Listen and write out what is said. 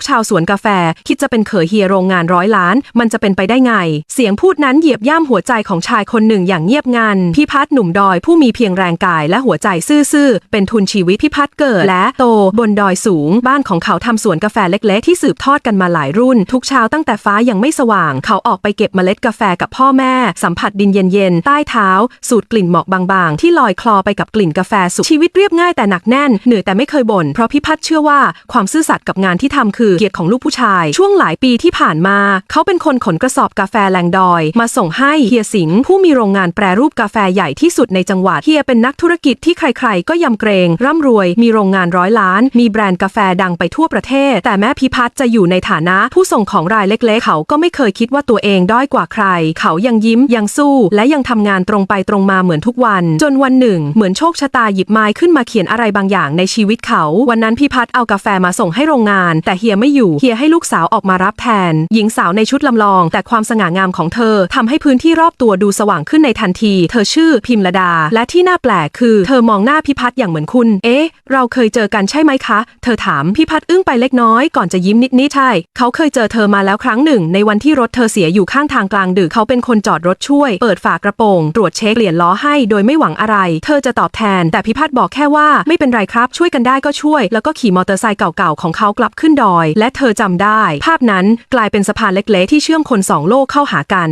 กชาวสวนกาแฟ คิดจะเป็นเขยเฮียโรงงานร้อยล้าน มันจะเป็นไปได้ไง เสียงพูดนั้นเหยียบย่ำหัวใจของชายคนหนึ่งอย่างเงียบงันพิพัฒน์หนุ่มดอยผู้มีเพียงแรงกายและหัวใจซื่อๆเป็นทุนชีวิตพิพัฒน์เกิด และโตบนดอยสูง บ้านของเขาทำสวนกาแฟเล็กๆ ที่สืบทอดกันมาหลายรุ่น ทุกเช้าตั้งแต่ฟ้ายังไม่สว่าง เขาออกไปเก็บเมล็ดกาแฟกับพ่อแม่ สัมผัสดินเย็นๆใต้เท้า สูดกลิ่นหมอกบางๆ ที่ลอยคลอไปกับกลิ่นกาแฟสุขชีวิตเรียบง่ายแต่หนักแน่นเหนื่อยแต่ไม่เคยบ่นเพราะพิพัฒน์เชื่อว่าความซื่อสัตย์กับงานที่ทำคือเกียรติของลูกผู้ชาย ช่วงหลายปีที่ผ่านมา เขาเป็นคนขนกระสอบกาแฟแรงดอย มาส่งให้เฮียสิงห์ผู้มีโรงงานแปรรูปกาแฟใหญ่ที่สุดในจังหวัดเฮียเป็นนักธุรกิจที่ใครๆ ก็ยำเกรง ร่ำรวย มีโรงงานร้อยล้าน มีแบรนด์กาแฟดังไปทั่วประเทศ แต่แม้พิพัฒน์จะอยู่ในฐานะผู้ส่งของรายเล็ก ๆ เขาก็ไม่เคยคิดว่าตัวเองด้อยกว่าใคร เขายังยิ้มยังสู้ และยังทำงานตรงไปตรงมาเหมือนทุกวัน จนวันหนึ่ง เหมือนโชคชะตาหยิบไม้ขึ้นมาเขียนอะไรบางอย่างในชีวิตเขา วันนั้นพิพัฒน์เอากาแฟมาส่งให้โรงงาน แต่เฮียไม่อยู่เฮียให้ลูกสาวออกมารับแทน หญิงสาวในชุดลำลอง แต่ความสง่างามของเธอทำให้พื้นที่รอบตัวดูสว่างขึ้นในทันที เธอชื่อพิมรดา และที่น่าแปลกคือ เธอมองหน้าพิพัฒน์อย่างเหมือนคุณ เอ๊ะ เราเคยเจอกันใช่ไหมคะ เธอถามพิพัฒน์อึ้งไปเล็กน้อยก่อนจะยิ้มนิดๆใช่ เขาเคยเจอเธอมาแล้วครั้งหนึ่ง ในวันที่รถเธอเสียอยู่ข้างทางกลางดึกเขาเป็นคนจอดรถช่วย เปิดฝากระโปรง ตรวจเช็คเปลี่ยนล้อให้โดยไม่หวังอะไร เธอจะตอบแทน แต่พิพัฒน์บอกแค่ว่าไม่เป็นไรครับ ช่วยกันได้ก็ช่วย แล้วก็ขี่มอเตอร์ไซค์เก่าๆของเขากลับขึ้นดอยและเธอจำได้ ภาพนั้นกลายเป็นสะพานเล็กๆ ที่เชื่อมคนสองโลกเข้าหากัน